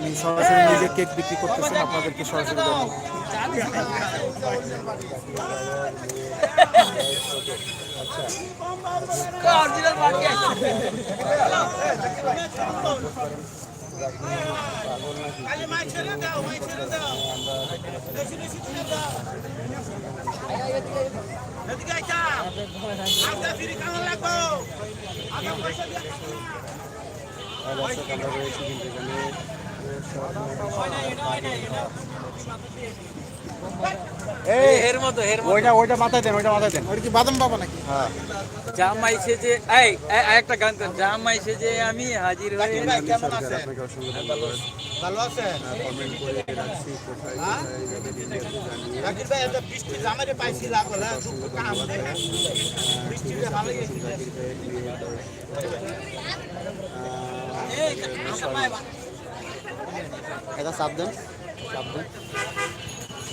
উনি সরাসরি নিজে কেক বিক্রি করতেছেন আপনাদেরকে সরাসরি দেখাবো। আর দর্শক আমরা রয়েছি কিন্তু এখানে এর মতো। এর ওইটা ওইটা মাথায় ওইটা মাথায় দেন। কি বাদাম বাবা নাকি? হ্যাঁ। জামাই সেজে এই এই, একটা গান কর জামাই আমি হাজির হয়ে ধন্যবাদ। ভালো আছেন? কমেন্ট করে রাখছি কোথায় কোথায় ইন্ডিয়াতে জানিয়ে। রাকিব ভাই এটা বৃষ্টি জামারে পাইছি লাগল হ্যাঁ? দুঃখ কাম বৃষ্টিতে ভালো গেছে এটা চাপ দেন চাপ দেন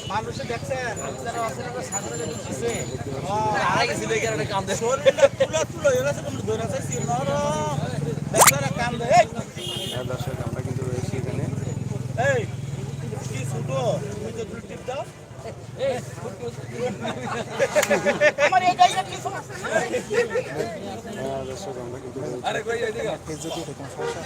মানুষে কারণে কাম দেয় দর্শক আমরা কিন্তু রয়েছি এখানে। এই কি ছোটো তুমি তো টিপ দাও। আমার এই গাইটা কি সমস্যা হ্যাঁ দর্শক আমরা কিন্তু রয়েছি আরে কই এদিকে ফেস যদি এরকম সমস্যা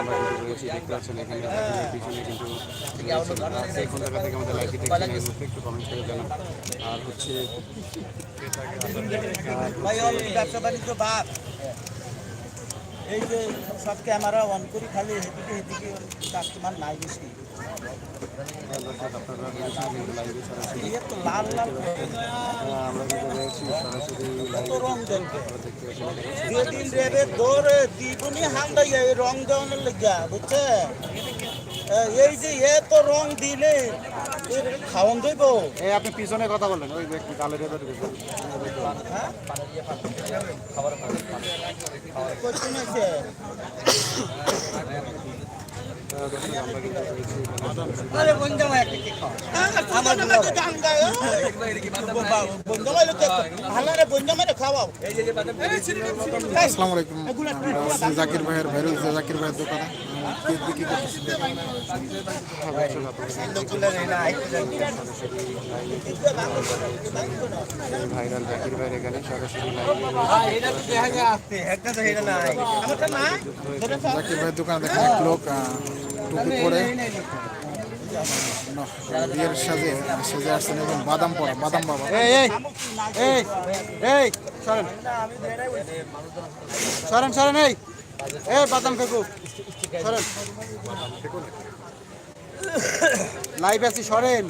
আমরা কিন্তু রয়েছি দেখতে পাচ্ছেন এখানে পিছনে কিন্তু কোন জায়গা থেকে আমাদের লাইভটি দেখছেন এই মুহূর্তে যে সব ক্যামেরা অন করি, খালি হেদিকে হেদিকে কাস্টমার নাই বেশি। আমরা কিন্তু রয়েছি সরাসরি দেবে যেদিন রেবে দৌড়ে দ্বিগুণী হান্দাই এই রং দেওয়ানোর লেগা বুঝছে এই যে এ তো রং দিলে খাওয়ান দইব এই আপনি পিছনে কথা বলেন ওই ব্যক্তি কালের ভেতরে হ্যাঁ? আসসালামু জাকির ভাইয়ের ভাইরুল জাকির ভাইয়ের দোকানে। ভাইরাল জাকির ভাইয়ের এখানে সরাসরি জাকির ভাইয়ের দোকানে দেখেন এক লোক টুপি পরে বিয়ের সাজে সেজে আসছেন এবং বাদাম পড়া বাদাম বাবা সরেন সরেন এই এই বাদাম সরেন। লাইভ আছি সরেন।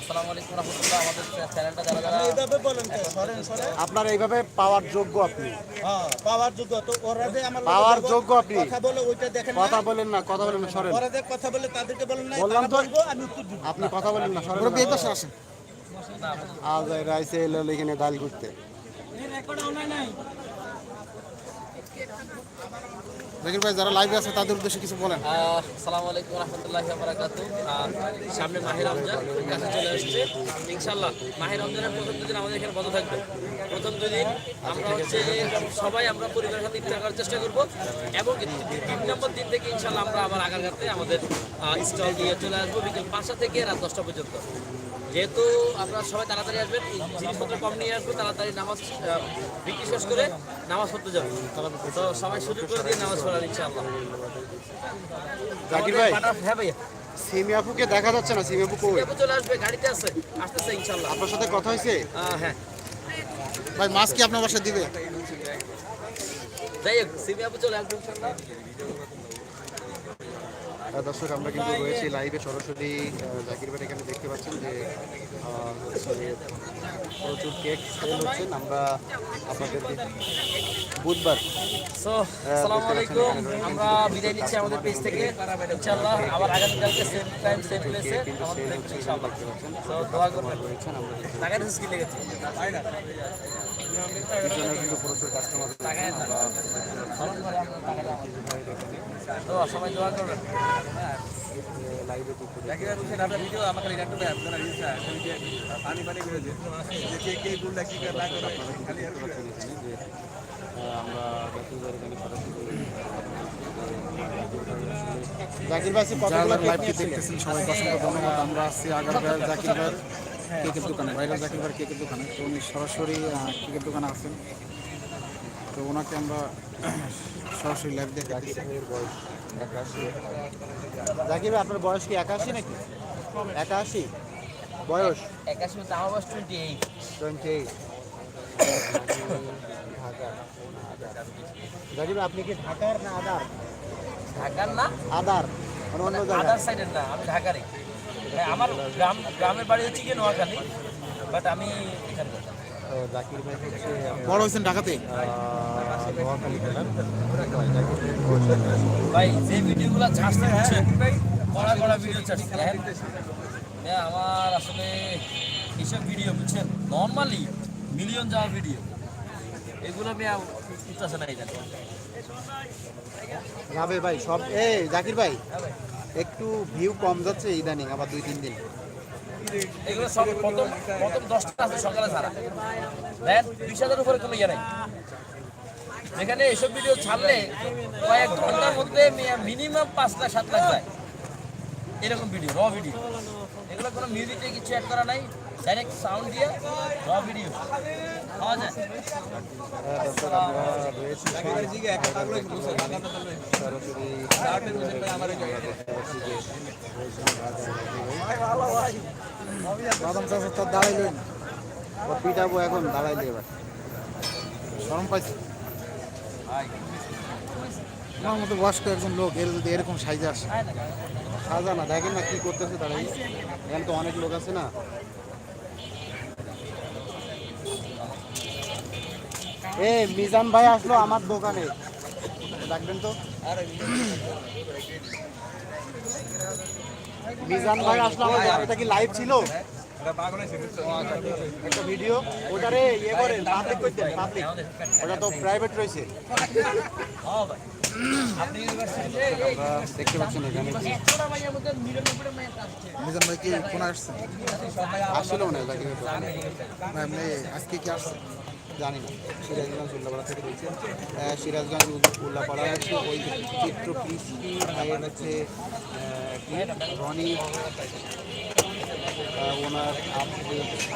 আসসালামু আলাইকুম রাহমাতুল্লাহ আমাদের চ্যানেলটা যারা যারা এইভাবে বলেন তো, সরেন আপনার এইভাবে পাওয়ার যোগ্য আপনি। হ্যাঁ পাওয়ার যোগ্য। তো ওরা যে আমার পাওয়ার যোগ্য আপনি। কথা বলে ওইটা দেখেন কথা বলেন না কথা বলেন না সরেন। ওরা যে কথা বলে তাদেরকে বলেন না বললাম তো। আমি আপনি কথা বলেন না সরেন। বিয়ে তো আসেন। আজ রাইসে এলো এখানে ডাল করতে জাকির ভাই, যারা লাইভে আছে, তাদের উদ্দেশ্যে কিছু বলেন। আসসালামু আলাইকুম রহমতুল্লাহি বারাকাতু। সামনে মাহে রমজান, কাছে চলে আসছে। ইনশাল্লাহ মাহে রমজানের প্রথম দুদিন আমাদের এখানে বন্ধ থাকবে। প্রথম দুদিন আমরা হচ্ছে সবাই আমরা পরিবারের সাথে ইফতার করার চেষ্টা করব এবং তিন নম্বর দিন থেকে ইনশাল্লাহ আমরা আবার আগারগাতে আমাদের স্টল দিয়ে চলে আসব। বিকেল পাঁচটা থেকে রাত দশটা পর্যন্ত। যেহেতু আপনারা সবাই তাড়াতাড়ি আসবেন জিনিসপত্র কম নিয়ে আসব তাড়াতাড়ি নামাজ বিক্রি শেষ করে নামাজ পড়তে যাব। তো সবাই সুযোগ করে দিয়ে নামাজ পড়ার ইনশাআল্লাহ জাকির ভাই হ্যাঁ ভাইয়া। সিমি আপুকে দেখা যাচ্ছে না? সিমি আপু কই? আপু চলে আসবে গাড়িতে আছে আসতেছে ইনশাল্লাহ আপনার সাথে কথা হয়েছে? হ্যাঁ। ভাই মাছ কি আপনার বাসায় দিবে? যাই হোক সিমি আপু চলে আসবে ইনশাল্লাহ আহ, দর্শক আমরা কিন্তু রয়েছি লাইভে সরাসরি জাকির ভাই এখানে দেখতে পাচ্ছেন যে প্রচুর কেক সেল হচ্ছেন আমরা আপনাদের বুধবার। সো আসসালামু আলাইকুম। আমরা বিদায় নিচ্ছি আমাদের পেজ থেকে। ইনশাআল্লাহ আবার আগামীকালকে সেম টাইম সেম প্লেসে আমাদের ইনশাআল্লাহ। সো দোয়া করবেন। টাকা দিস কি লেগেছে পিছনে কিন্তু প্রচুর কাস্টমার তো সবাই দোয়া করবেন। লাইভে যুক্ত দেখতে পাচ্ছেন এখানে যে আহ, আমরা জাকির ভাইয়ের এখানে সরাসরি ভাই কতগুলো লাইভটি দেখতেছেন সবাইকে অসংখ্য ধন্যবাদ। আমরা আছি আগারগাঁও জাকির ভাইয়ের কেকের দোকানে ভাইরাল জাকির ভাইয়ের কেকের দোকানে। তো উনি সরাসরি কেকের দোকানে আছেন? তো ওনাকে আমরা সরাসরি লাইভ দেখে জাকির বয়স একাশি। জাকির ভাই আপনার বয়স কি একাশি নাকি? একাশি? বয়স? একাশি আমার বয়স twenty eight twenty eight Zakir ভাই আপনি কি ঢাকার না আদার? ঢাকার না? আদার মানে অন্য জায়গা আদার সাইডের না আমি ঢাকারই। হ্যাঁ, আমার গ্রাম গ্রামের বাড়ি হচ্ছে কি নোয়াখালী বাট আমি এখানকার। জাকির ভাই হচ্ছে বড় হয়েছেন ঢাকাতে? নোয়াখালী জেলার ভাই যে ভিডিওগুলো কড়া কড়া ভিডিও ছাড়ছে হ্যাঁ? আমার আসলে এইসব ভিডিও বুঝছেন? নর্মালি মিলিয়ন যাওয়া ভিডিও। এগুলো আমি উঠতেছে না এই জানি ভাই সব এই জাকির ভাই একটু ভিউ কম যাচ্ছে ইদানিং আবার দুই তিন দিন। এগুলো সব প্রথম প্রথম দশটা আছে সকালে ছাড়া। দেন বিশ হাজার উপরে কোনো ইয়ে নেই। যেখানে এসব ভিডিও ছাড়লে কয়েক ঘণ্টার মধ্যে মিনিমাম পাঁচ লাখ সাত লাখ যায়। এরকম ভিডিও র ভিডিও এগুলো কোনো মিউজিকে কিছু অ্যাড করা নাই। ডাইরেক্ট সাউন্ড দিয়ে র ভিডিও পাওয়া যায়। আমরা বাদাম চাষা তার দাঁড়াইলেন ও পিটাবো এখন দাঁড়াইলে এবার। শরম পাইছে? আমার মতো বয়স্ক একজন লোক, এর যদি এরকম সাইজে আসে, সাজা না, দেখেন না কি করতেছে দাঁড়াই এখানে তো অনেক লোক আছে না। এ, মিজান ভাই আসলো আমার দোকানে। ডাকবেন তো। মিজান ভাই আসলো আমার। এটা কি লাইভ ছিল? ভিডিও ইয়ে করেন ওটা তো প্রাইভেট রয়েছে। দেখতে পাচ্ছেন কি? আজকে কি আসছে? জানি না। সিরাজগঞ্জ উল্লাপাড়া থেকে আহ, সিরাজগঞ্জ উল- উল্লাপাড়া ওই চিত্র হচ্ছে? রনি ওনার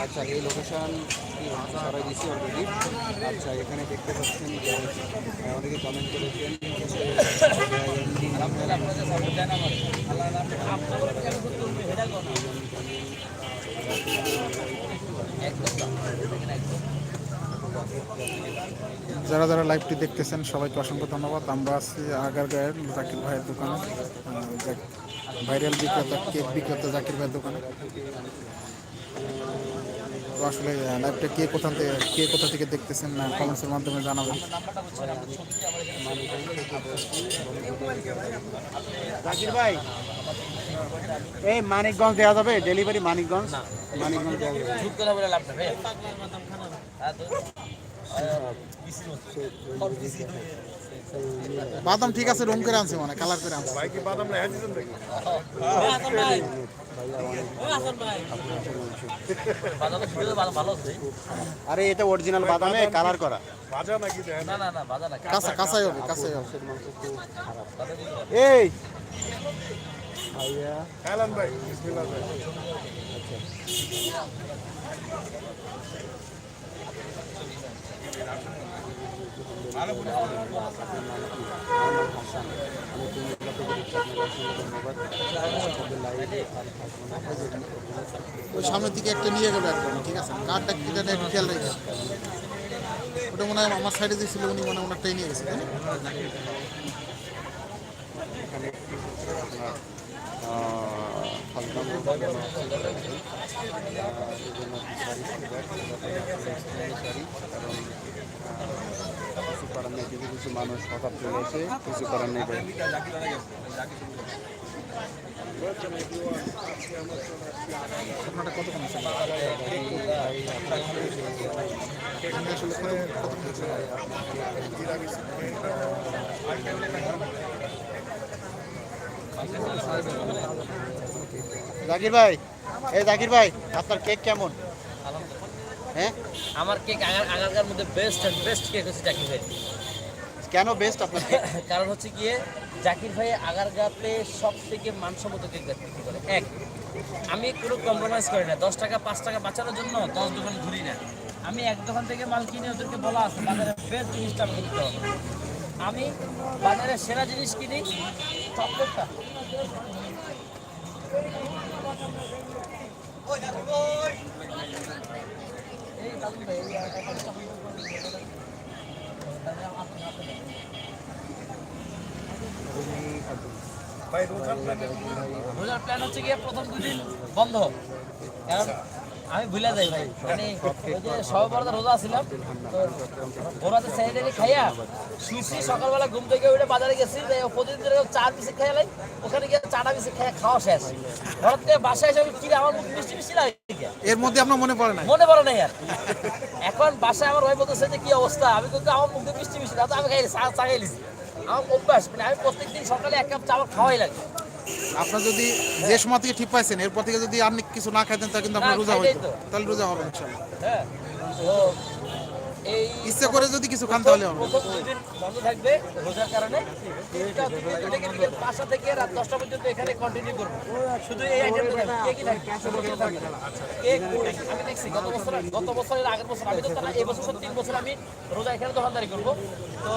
আচ্ছা এই লোকেশন সরাই দিচ্ছি অলরেডি আচ্ছা এখানে দেখতে পাচ্ছেন যে অনেকে কমেন্ট করেছেন যারা যারা লাইভটি দেখতেছেন, সবাইকে অসংখ্য ধন্যবাদ। আমরা আছি আগারগাঁয়ের জাকির ভাইয়ের দোকানে। ভাইরাল বিক্রেতা কেক বিক্রেতা জাকির ভাইয়ের দোকানে। তো আসলে লাইভটা কে কোথা থেকে কে কোথা থেকে দেখতেছেন না কমেন্টসের মাধ্যমে জানাবেন? জাকির ভাই এই মানিকগঞ্জ দেওয়া যাবে? ডেলিভারি মানিকগঞ্জ? মানিকগঞ্জ দেওয়া যাবে। লাভ বাদাম ঠিক আছে রং করে আনছে মানে কালার করে আনছে। ভালো হচ্ছে আরে এটা অরিজিনাল বাদামে কালার করা। না না না বাজা না কাঁচা কাঁচাই হবে কাঁচাই হবে এই! ভাইয়া ওই সামনের দিকে একটা নিয়ে গেলো একদম ঠিক আছে? কারটা কিটা একটু খেয়াল রেখে ওটা মনে হয় আমার সাইডে যে ছিল উনি, মনে হয় ওনারটাই নিয়ে গেছে কারণ করার নেই কিছু কিছু মানুষ হঠাৎ চলে এসে কিছু করার নেই কত কম? জাকির ভাই এই জাকির ভাই আপনার কেক কেমন হ্যাঁ? আমার কেক আগার আগারকার মধ্যে বেস্ট অ্যান্ড বেস্ট কেক হচ্ছে জাকির ভাই। কেন বেস্ট আপনার কারণ হচ্ছে গিয়ে জাকির ভাই আগারগাতে সব থেকে মানসম্মত কেক বিক্রি করে। এক আমি কোনো কম্প্রোমাইজ করি না। দশ টাকা পাঁচ টাকা বাঁচানোর জন্য দশ দোকান ঘুরি না। আমি এক দোকান থেকে মাল কিনে ওদেরকে বলা আছে বাজারে বেস্ট জিনিসটা আমাকে দিতে হবে। আমি বাজারে সেরা জিনিস কিনি চকলেটটা এই দাদু ভাই, এই একটা chocolate রোজার প্ল্যান হচ্ছে গিয়ে প্রথম দুদিন বন্ধ কারণ আমি ভুলে যাই ভাই। মানে ওই যে সর্ববরতা রোজা ছিলাম, তো ওরাতে স্যানিটারি খাইয়া শুছি সকালবেলা ঘুম থেকে উঠে বাজারে গেছি প্রতিদিন চা বিসে খাইয়া লাই, ওখানে গিয়ে চাটা বিসে খাইয়া খাওয়া শেষ। ঘর থেকে বাসায় এসে কিনে আমার মুখ মিষ্টি মিষ্টি লাগে? এর মধ্যে আপনার মনে পড়ে না মনে পড়ে নাই আর এখন বাসায় আমার ওই বলতেছে যে কি অবস্থা? আমি কিন্তু আমার মুখে মিষ্টি মিষ্টি দাদা আমি খাই চা চা খাইলিছি আমার অভ্যাস মানে আমি প্রত্যেকদিন সকালে এক কাপ চা আমার খাওয়াই লাগে। আপনার যদি যে সময় থেকে ঠিক পাইছেন এরপর থেকে যদি আপনি কিছু না খাইতেন তাহলে কিন্তু আপনার রোজা হবে তাহলে রোজা হবে ইনশাল্লাহ। হ্যাঁ। ইচ্ছে করে যদি কিছু খান তাহলে হবে। বন্ধ থাকবে রোজার কারণে। থেকে বিকেল পাঁচটা থেকে রাত দশটা পর্যন্ত এখানে কন্টিনিউ করব। শুধু এই আইটেমটা কেকই থাকবে। কেক থাকবে? না। কেক আমি দেখছি গত বছর গত বছরের আগের বছর আমি তো না এই বছর তিন বছর আমি রোজা এখানে দোকানদারি করব। তো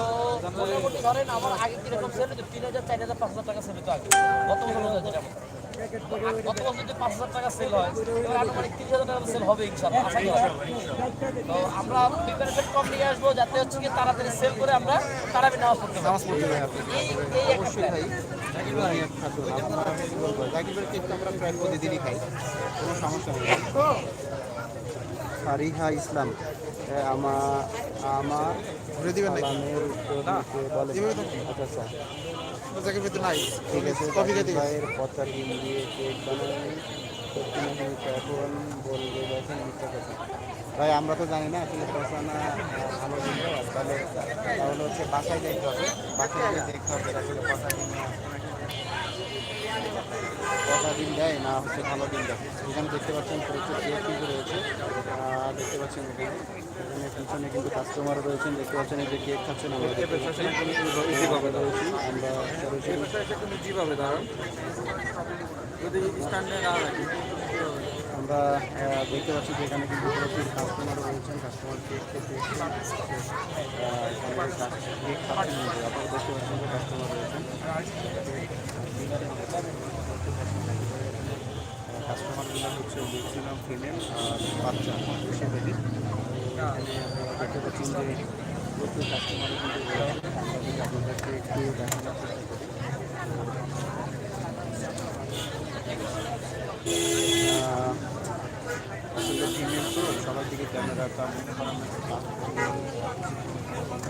মোটামুটি ধরেন আমার আগে কীরকম সেল তিন হাজার চার হাজার পাঁচ হাজার টাকা সেল হতো আগে। গত বছর রোজা যেটা। গত বছর যদি পাঁচ হাজার টাকা সেল হয় এবার আনুমানিক তিরিশ হাজার টাকা সেল হবে ইনশাল্লাহ আশা করি। তো আমরা প্রিপারেশন কম নিয়ে আসব যাতে হচ্ছে কি তাড়াতাড়ি সেল করে আমরা নামাজ পড়তে এই এই একটা কেক আমরা প্রায় প্রতিদিনই খাই। কোনো সমস্যা নেই। ফারিহা ইসলাম আমার ঘুরে দিবেন নাকি? বলেন। আচ্ছা আচ্ছা। জাকির ভাই তো নাই। ঠিক আছে কফি খেতে ভাইয়ের ডিম দিয়ে কেক বানাই? এখন বলবে দেখেন মিথ্যা কথা। ভাই আমরা তো জানি না আসলে পচা না আহ, ভালো দেয় তাহলে তাহলে হচ্ছে বাসায় দেখতে হবে। বাসায় দেখতে হবে আসলে পচা ডিম পচা ডিম দেয় না হচ্ছে ভালো ডিম দেয়। এখানে দেখতে পাচ্ছেন প্রচুর রয়েছে। পাচ্ছেন এখানে এখানে পিছনে কিন্তু কাস্টমার রয়েছেন দেখতে পাচ্ছেন এই যে কেক খাচ্ছেন আমরা রয়েছি আমরা দেখতে পাচ্ছি যে এখানে কিন্তু প্রচুর কাস্টমার রয়েছেন কাস্টমার কেক খেতে কেক খাচ্ছেন আপনারা দেখতে পাচ্ছেন যে কাস্টমার রয়েছেন। কাস্টমারগুলো হচ্ছে ম্যাক্সিমাম ফিমেল আর বাচ্চা এখানে আপনারা দেখতে পাচ্ছেন যে প্রচুর কাস্টমার একটু দেখানোর চেষ্টা করি। সবার দিকে ক্যামেরাটা দিচ্ছি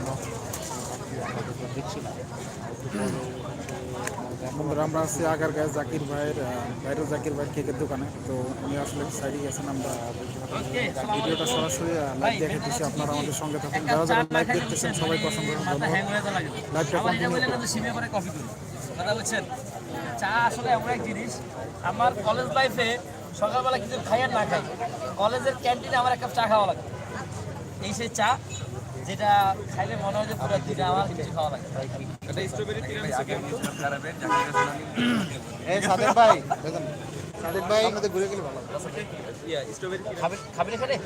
না বন্ধুরা আমরা আছি আগার গায়ে জাকির ভাইয়ের আহ, বাইরে জাকির ভাইয়ের কেকের দোকানে। তো উনি আসলে সাইডে গেছেন আমরা ভিডিওটা সরাসরি লাইভ দেখে দিচ্ছি আপনারা আমাদের সঙ্গে থাকুন। যারা যারা লাইভ দেখতেছেন কথা বলছেন? চা আসলে এমন এক জিনিস আমার কলেজ লাইফে সকালবেলা কিছু খাই আর না খাই। কলেজের ক্যান্টিনে আমার এক কাপ চা খাওয়া লাগে এই সেই চা যেটা খাইলে মনে হয় যে পুরো দিনে আমার কিছু খাওয়া লাগে। এই সাদেক ভাই দেখুন সাদেক ভাই আমাদের ঘুরে গেলে ভালো খাবেন খাবেন এখানে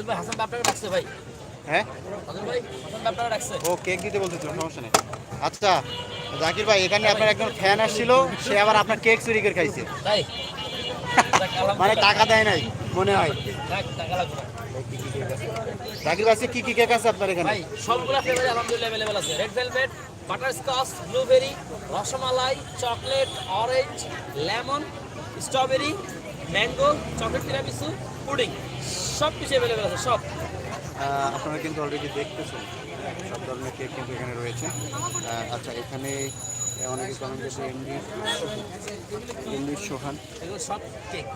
ভাই হাসান ভাই ডাকছে ভাই। হ্যাঁ? ভাই হাসান ডাকছে। ও কেক দিতে বলতেছিল সমস্যা নেই। আচ্ছা জাকির ভাই এখানে আপনার একজন ফ্যান আসছিল সে আবার আপনার কেক চুরি করে খাইছে। তাই? মানে টাকা দেয় নাই। মনে হয়। জাকির ভাই কি কি কেক আছে আপনার এখানে? ভাই সবগুলা ফ্লেভার আলহামদুলিল্লাহ অ্যাভেলেবল আছে। Red velvet butterscotch blueberry rasmalai chocolate orange lemon strawberry mango chocolate tiramisu pudding সব কিছু অ্যাভেলেবল আছে সব। আপনারা কিন্তু অলরেডি দেখতেছেন। সব ধরনের কেক কিন্তু এখানে রয়েছে। আচ্ছা এখানে অনেকে কমেন্ট করেছে এমডি এমডি সোহান। এগুলো সব কেক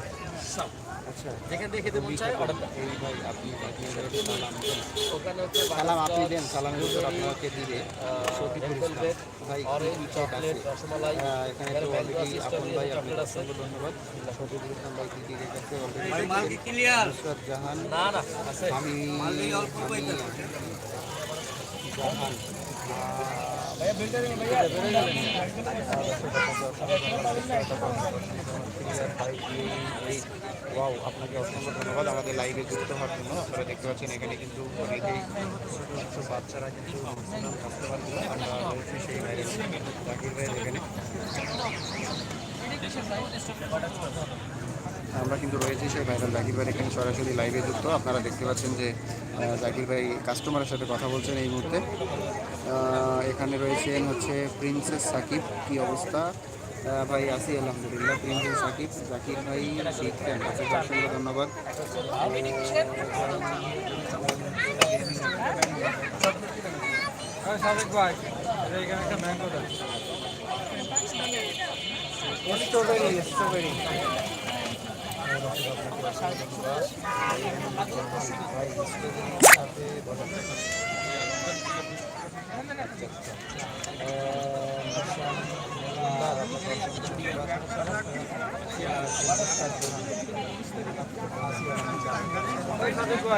সব। আচ্ছা। যেখান থেকে খেতে মন চায়। অর্ডার এই ভাই আপনি সালাম ওখানে হচ্ছে সালাম আপনি দেন সালামের উত্তর আপনাকে দিবে। শফিকুল ইসলাম। ভাই অরেঞ্জ চকলেট রসমালাই এখানে তো অলরেডি আপন ভাই আপনাকে অসংখ্য ধন্যবাদ। শফিকুল ইসলাম ভাই নুসরাত না না আছে। আমি জাহান। ওয়াও আপনাকে অসংখ্য ধন্যবাদ আমাদের লাইভে যুক্ত হওয়ার জন্য। আপনারা দেখতে পাচ্ছেন এখানে কিন্তু অনেকেই বাচ্চারা কিন্তু রয়েছি সেই এখানে আমরা কিন্তু রয়েছি সেই ভাইরাল জাকির ভাই এখানে সরাসরি লাইভে যুক্ত। আপনারা দেখতে পাচ্ছেন যে জাকির ভাই কাস্টমারের সাথে কথা বলছেন এই মুহূর্তে। এখানে রয়েছেন হচ্ছে প্রিন্সেস সাকিব। কি অবস্থা? ভাই আছি আলহামদুলিল্লাহ প্রিন্সেস সাকিব। জাকির ভাই ফ্যান আপনাকে অসংখ্য ধন্যবাদ। স্ট্রবেরি স্ট্রবেরি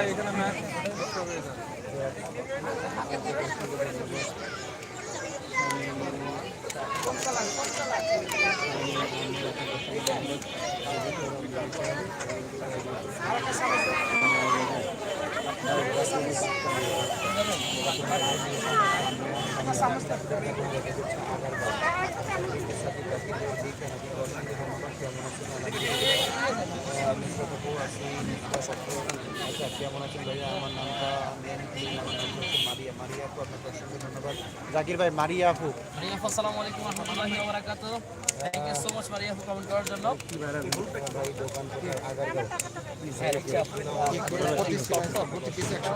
এখানে ম্যাঙ্গো স্ট্রবেরি দেন なるほど。কেমন আছেন ভাইয়া আমার নামটা মারিয়া মারিয়া আপু আপনাকে অসংখ্য ধন্যবাদ জাকির ভাই মারিয়া আপু মারিয়া আপু, আসসালামু আলাইকুম রহমতুল্লাহি ওয়া বারাকাতুহু thank you so much Maria আপু কমেন্ট করার জন্য ভাই দোকান থেকে।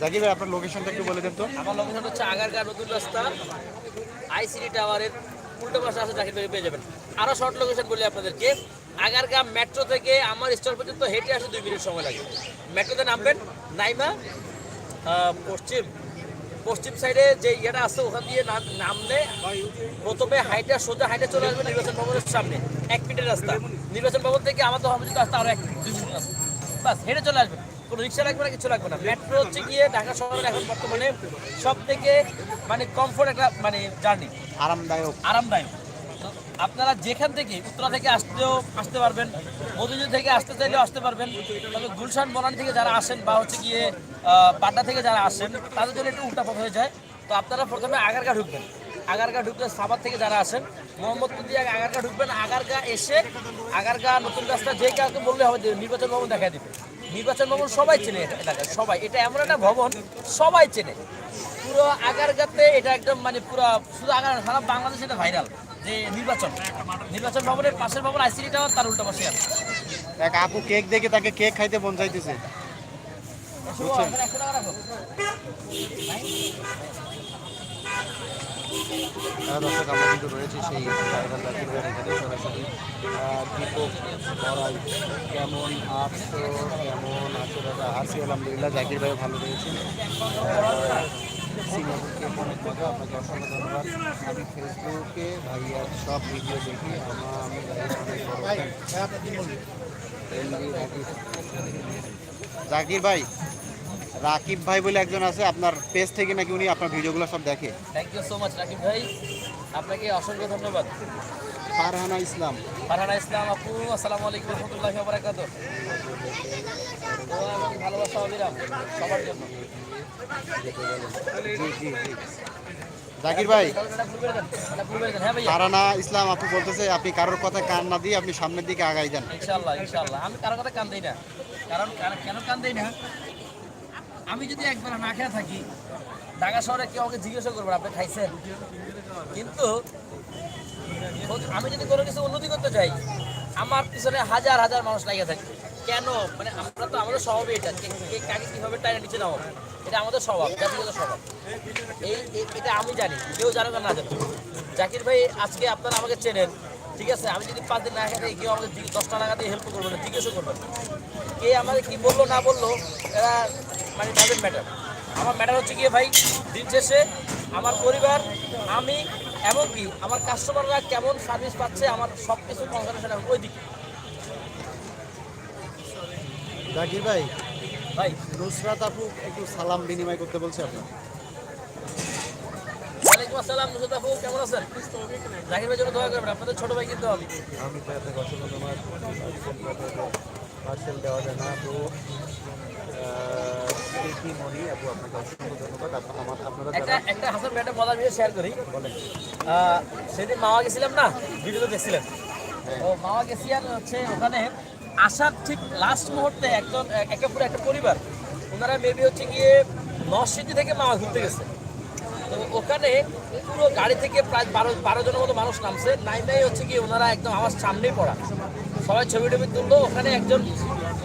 জাকির ভাই, আপনার লোকেশনটা একটু বলে দেন তো। আমার লোকেশন হচ্ছে আগারগাঁ নতুন রাস্তা আইসিডি টাওয়ারের উল্টো পাশে আসে জাকির ভাই, পেয়ে যাবেন। আরও শর্ট লোকেশন বলি আপনাদেরকে। আগারগাঁ মেট্রো থেকে আমার স্টল পর্যন্ত হেঁটে আসে দুই মিনিট সময় লাগে। মেট্রোতে নামবেন, নাইমা পশ্চিম পশ্চিম সাইডে যে ইয়েটা আছে, ওখান দিয়ে নাম- নামলে প্রথমে হাইটা, সোজা হাইটে চলে আসবে নির্বাচন ভবনের সামনে। এক মিনিটের রাস্তা। নির্বাচন ভবন থেকে আমাদের হরমজিত রাস্তা আরও এক মিনিট বাস, হেঁটে চলে আসবেন। কোনো রিক্সা লাগবে না কিছু লাগবে না। মেট্রো হচ্ছে গিয়ে ঢাকা শহরের এখন বর্তমানে সব থেকে মানে কমফোর্ট একটা মানে জার্নি আরামদায়ক। আরামদায়ক। আপনারা যেখান থেকে উত্তরা থেকে আসতেও আসতে পারবেন মধুজুর থেকে আসতে চাইলেও আসতে পারবেন। তবে গুলশান বনানী থেকে যারা আসেন বা হচ্ছে গিয়ে পাটনা থেকে যারা আসেন তাদের জন্য একটু উল্টা পথ হয়ে যায়। তো আপনারা প্রথমে আগারগা ঢুকবেন। আগারগা ঢুকলে সাভার থেকে যারা আসেন মোহাম্মদপুর দিয়ে আগে আগারগা ঢুকবেন। আগারগা এসে আগারগা নতুন রাস্তা যে কাউকে বললে হবে নির্বাচন ভবন দেখা দিবে। নির্বাচন ভবন সবাই চেনে এটা এলাকায় সবাই। এটা এমন একটা ভবন সবাই চেনে। পুরো আগারগাতে এটা একদম মানে পুরো শুধু আগার সারা বাংলাদেশে এটা ভাইরাল যে নির্বাচন। নির্বাচন ভবনের পাশের ভবন আইসিডি টাওয়ার তার উল্টা পাশে আছে। এক আপু কেক দেখে তাকে কেক খাইতে মন চাইতেছে। টাকা দর্শক আমরা কিন্তু রয়েছি সেই ভাইরাল জাকির এখানে সরাসরি। দীপক বড়াই কেমন আছো? কেমন আছো দাদা? আছি আলহামদুলিল্লাহ জাকির ভাই ভালো রয়েছেন অনেক মজা আপনাকে অসংখ্য ধন্যবাদ। আমি ফেসবুকে ভাইয়ার সব ভিডিও দেখি আমার আমি রাকিব। জাকির ভাই রাকিব ভাই বলে একজন আছে আপনার পেজ থেকে নাকি উনি আপনার ভিডিওগুলো সব দেখে? Thank you so much Rakib ভাই। আপনাকে অসংখ্য ধন্যবাদ। ফারহানা ইসলাম। ফারহানা ইসলাম আপু আসসালামু আলাইকুম রহমতুল্লাহি ওয়া বারাকাতুহু দোয়া এবং ভালোবাসা অবিরাম সবার জন্য। জি জি জি। জাকির ভাই। এটা ভুল করে দেন এটা ভুল করে দেন। হ্যাঁ ইসলাম আপু বলতেছে আপনি কারোর কথা কান না দিয়ে আপনি সামনের দিকে আগাই যান। ইনশাআল্লাহ ইনশাআল্লাহ। আমি কারও কথা কান দেই না। কারণ- কেন কান দেই না? আমি যদি একবার না খেয়ে থাকি, ঢাকা শহরে কেউ আমাকে জিজ্ঞাসা করবে, আপনি খাইছেন? কিন্তু আমি যদি কোনো কিছু উন্নতি করতে চাই, আমার পিছনে হাজার হাজার মানুষ লাগিয়ে থাকে। কেন? মানে আমরা তো, আমাদের স্বভাবই এটা। কে কাকে কীভাবে টাইনে নিচে নাও এটা আমাদের স্বভাব, জাতিগত স্বভাব। এই এটা আমি জানি, কেউ জানো না জানো জাকির ভাই, আজকে আপনারা আমাকে চেনেন, ঠিক আছে? আমি যদি পাঁচ দিন না খেতে কেউ আমাকে দশটা টাকা দিয়ে হেল্প করব না, জিজ্ঞাসা করব না। কে আমাকে কি বলল, না বলল, এরা মানে ডাজেন্ট ম্যাটার আমার ম্যাটার হচ্ছে গিয়ে ভাই দিন শেষে আমার পরিবার আমি এমনকি আমার কাস্টমাররা কেমন সার্ভিস পাচ্ছে আমার সব কিছু কনসার্টেশন এখন ওই দিকে জাকির ভাই ভাই। নুসরাত আপু একটু সালাম বিনিময় করতে বলছে আপনার। ওয়ালাইকুম আসসালাম নুসরত আপু কেমন আছেন? জাকির ভাই জন্য দোয়া করবেন আপনাদের ছোট ভাই কিন্তু আমি। আমি তো আপনাকে অসংখ্য ধন্যবাদ পার্সেল দেওয়া যায় না তো আপু আপনাকে অসংখ্য ধন্যবাদ। আপ- আপনারা একটা একটা হাসান ভাই মজার বিষয় শেয়ার করি। আহ, সেদিন মাওয়া গেছিলাম না? দেখছিলেন? ও গেছি আর হচ্ছে ওখানে আসার ঠিক লাস্ট মুহূর্তে একজন একে পুরো একটা পরিবার ওনারা মেবি হচ্ছে গিয়ে থেকে মাওয়া ঘুরতে গেছে। তো ওখানে পুরো গাড়ি থেকে প্রায় বারো বারো জনের মতো মানুষ নামছে। নাইমেই হচ্ছে কি ওনারা একদম আমার সামনেই পড়া। সবাই ছবি টবি তুললো। ওখানে একজন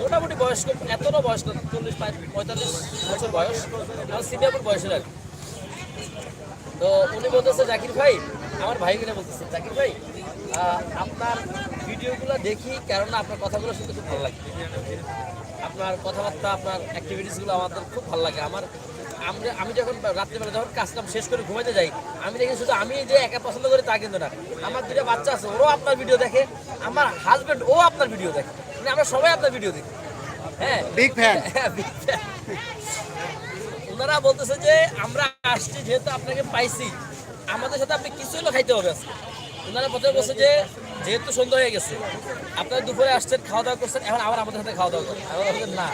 মোটামুটি বয়স্ক, এতটা বয়স্ক চল্লিশ পঁয়তাল্লিশ বছর বয়স। আমার সিনিয়র বয়সের আর তো উনি বলতেছে, জাকির ভাই, আমার ভাই কিনে বলতেছে, জাকির ভাই আপনার ভিডিওগুলো দেখি, কেননা আপনার কথাগুলো শুনতে খুব ভালো লাগে। আপনার কথাবার্তা, আপনার অ্যাক্টিভিটিসগুলো আমাদের খুব ভালো লাগে। আমার আমরা আমি যখন রাত্রিবেলা যখন কাজ কাম শেষ করে ঘুমাতে যাই আমি দেখি শুধু আমি যে একা পছন্দ করি তা কিন্তু না। আমার দুটা বাচ্চা আছে ওরাও আপনার ভিডিও দেখে আমার হাজবেন্ড ও আপনার ভিডিও দেখে। মানে আমরা সবাই আপনার ভিডিও দেখি। হ্যাঁ? Big fan. ওনারা বলতেছে যে আমরা আসছি যেহেতু আপনাকে পাইছি। আমাদের সাথে আপনি কিছু হলো খাইতে হবে আজকে। ওনারা প্রথমে বলছে যে যেহেতু সন্ধ্যা হয়ে গেছে, আপনারা দুপুরে আসছেন খাওয়া দাওয়া করছেন, এখন আবার আমাদের সাথে খাওয়া দাওয়া করেন বললাম না।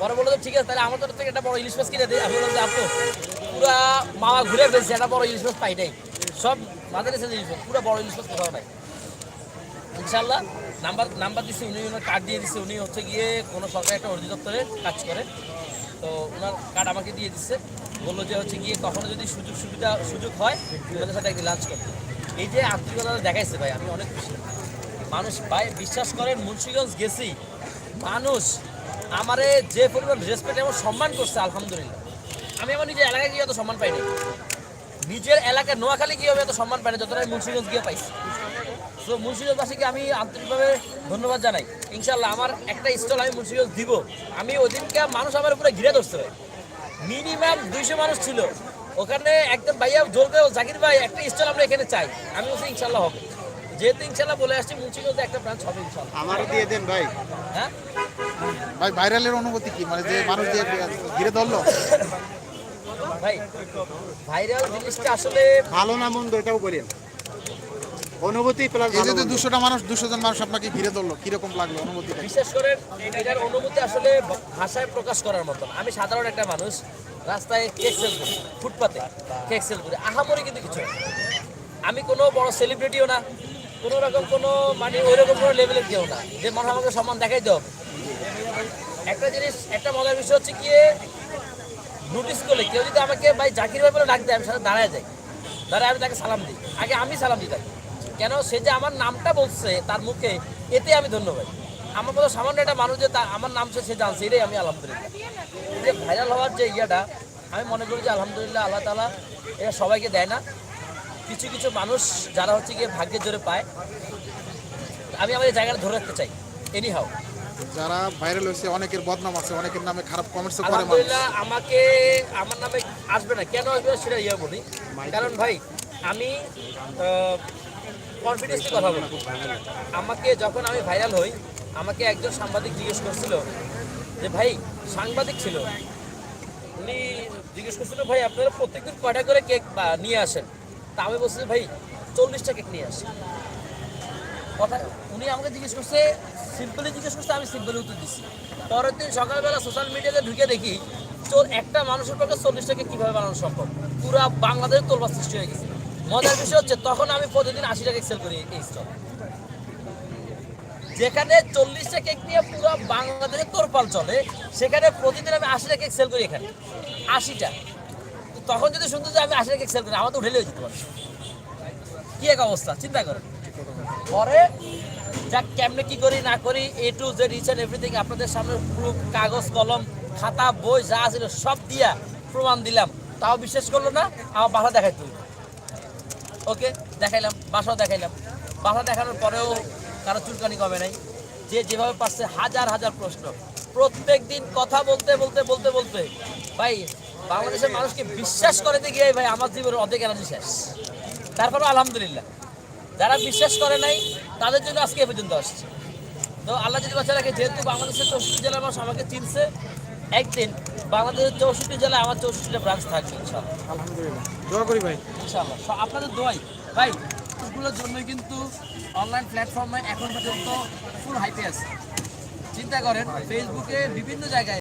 পরে বলল ঠিক আছে, তাহলে আমার তরফ থেকে একটা বড় ইলিশ মাছ কিনে দিই আমি বললাম যে আপু, পুরা মামা ঘুরে ফেলছে, একটা বড় ইলিশ মাছ পাই নাই। সব মাঝে এসে ইলিশ মাছ পুরো বড় ইলিশ মাছ কোথাও নাই। ইনশাল্লাহ নাম্বার নাম্বার দিচ্ছে উনি ওনার কার্ড দিয়ে দিচ্ছে উনি হচ্ছে গিয়ে কোনো সরকারি একটা অধিদপ্তরে কাজ করে। তো ওনার কার্ড আমাকে দিয়ে দিচ্ছে বলল যে হচ্ছে গিয়ে কখনো যদি সুযোগ সুবিধা সুযোগ হয় ওনাদের সাথে একদিন লাঞ্চ করতে এই যে আন্তরিকতা দেখাইছে ভাই, আমি অনেক খুশি। মানুষ ভাই, বিশ্বাস করেন, মুন্সিগঞ্জ গেছি। মানুষ আমারে যে পরিমাণ রেসপেক্ট এবং সম্মান করছে, আলহামদুলিল্লাহ। আমি আমার নিজের এলাকায় গিয়ে অত সম্মান পাইনি। নিজের এলাকায় নোয়াখালী গিয়ে এত সম্মান পাইনি, যতটা আমি মুন্সিগঞ্জ গিয়ে পাইছি। সো মুন্সিগঞ্জবাসীকে আমি আন্তরিকভাবে ধন্যবাদ জানাই। ইনশাল্লাহ আমার একটা স্টল আমি মুন্সিগঞ্জ দিব। আমি ওই দিনকে মানুষ আমার উপরে ঘিরে ধরছে মিনিমাম দুইশো মানুষ ছিল। ওখানে একদম ভাইয়া বলছে, জাকির ভাই একটা স্টল আমরা এখানে চাই। আমি বলছি ইনশাল্লাহ হবে। যেহেতু ইনশাল্লাহ বলে আসছি মুন্সিগঞ্জে একটা ব্রাঞ্চ হবে ইনশাল্লাহ। আমারও দিয়ে দেন ভাই। হ্যাঁ? ভাই ভাইরালের অনুভূতি কি? মানে যে মানুষ যে ঘিরে ধরলো? ভাই ভাইরাল জিনিসটা আসলে ভালো না মন্দ এটাও বলেন। অনুভূতি প্লাস এই যে ভালো যে মন্দ। দুশোটা মানুষ দুশো জন মানুষ আপনাকে ঘিরে ধরলো কীরকম লাগল অনুভূতিটা? বিশেষ করে এটার অনুভূতি আসলে ভাষায় প্রকাশ করার মতন। আমি সাধারণ একটা মানুষ রাস্তায় কেক সেল করি, ফুটপাতে কেক সেল করি। আহামরি কিন্তু কিছু আমি কোনো বড় সেলিব্রিটিও না, কোনো রকম কোনো মানে ওই রকম কোনো লেভেলের কেউ না। যে মানুষ আমাকে সম্মান দেখাই দাও একটা জিনিস, একটা মজার বিষয় হচ্ছে গিয়ে নোটিস করলে কেউ যদি আমাকে ভাই জাকির ভাই বলে ডাক দেয়, আমি সাথে দাঁড়ায় যাই। দাঁড়ায় আমি তাকে সালাম দিই। আগে আমি সালাম দিই তাকে কেন? সে যে আমার নামটা বলছে তার মুখে এতে আমি ধন্যবাদ আমার মতো সামান্য একটা মানুষ যে আমার নাম সে জানছে এটাই আমি আলহামদুলিল্লাহ। যে ভাইরাল হওয়ার যে ইয়েটা আমি মনে করি যে আলহামদুলিল্লাহ আল্লাহ তালা এটা সবাইকে দেয় না। কিছু কিছু মানুষ যারা হচ্ছে গিয়ে ভাগ্যের জোরে পায় আমি আমার এই জায়গাটা ধরে রাখতে চাই। এনি হাও যারা ভাইরাল হয়েছে অনেকের বদনাম আছে অনেকের নামে খারাপ কমেন্টসও করে আলহামদুলিল্লাহ আমাকে আমার নামে আসবে না। কেন আসবে সেটা ইয়ে বলি। কারণ ভাই আমি কনফিডেন্সলি কথা বলি। আমাকে যখন আমি ভাইরাল হই আমাকে একজন সাংবাদিক জিজ্ঞেস করছিল যে, ভাই, সাংবাদিক ছিল। উনি জিজ্ঞেস করছিল, ভাই, আপনারা প্রত্যেকদিন কয়টা করে কেক নিয়ে আসেন? তা আমি বলছি, ভাই, চল্লিশটা কেক নিয়ে আসি। কথা, উনি আমাকে জিজ্ঞেস করছে, সিম্পলি জিজ্ঞেস করছে, আমি সিম্পলি উত্তর দিচ্ছি পরের দিন সকালবেলা সোশ্যাল মিডিয়াতে ঢুকে দেখি, চোর, একটা মানুষের পক্ষে চল্লিশটাকে কীভাবে বানানো সম্ভব? পুরা বাংলাদেশের তোলবার সৃষ্টি হয়ে গেছে। মজার বিষয় হচ্ছে, তখন আমি প্রতিদিন আশি টাকা সেল করি এই স্টক যেখানে চল্লিশটা কেক নিয়ে পুরো বাংলাদেশে তোরপাল চলে, সেখানে প্রতিদিন আমি আশিটা কেক সেল করি এখানে। আশিটা। তখন যদি শুনতো যে আমি আশিটা কেক সেল করি, আমার তো উঠে যেতে পারে। কি এক অবস্থা, চিন্তা করেন। পরে যাক কেমনে কি করি, না করি A to Z each and everything আপনাদের সামনে প্রুফ কাগজ, কলম, খাতা, বই যা ছিল সব দিয়া প্রমাণ দিলাম। তাও বিশ্বাস করল না, আমার বাসা দেখাই তুই ওকে, দেখাইলাম, বাসাও দেখাইলাম। বাসা দেখানোর পরেও কারও চুলকানি কমে নাই। যে যেভাবে পারছে হাজার হাজার প্রশ্ন। প্রত্যেক দিন কথা বলতে বলতে বলতে বলতে। ভাই বাংলাদেশের মানুষকে বিশ্বাস করে গিয়ে ভাই আমার জীবনের অর্ধেক এনার্জি শেষ। তারপরে আলহামদুলিল্লাহ। যারা বিশ্বাস করে নাই তাদের জন্য আজকে এ পর্যন্ত আসছে। তো আল্লাহ যদি বাচ্চা রাখে যেহেতু বাংলাদেশের চৌষট্টি জেলার মানুষ আমাকে চিনছে একদিন বাংলাদেশের চৌষট্টি জেলায় আমার চৌষট্টিটা ব্রাঞ্চ থাকবে ইনশাল্লাহ আলহামদুলিল্লাহ। দোয়া করি ভাই। ইনশাআল্লাহ। সো আপনাদের দোয়াই। ভাই ফুলগুলোর জন্য কিন্তু অনলাইন প্ল্যাটফর্মে এখন পর্যন্ত ফুল হাইপে আছে। চিন্তা করেন ফেসবুকে বিভিন্ন জায়গায়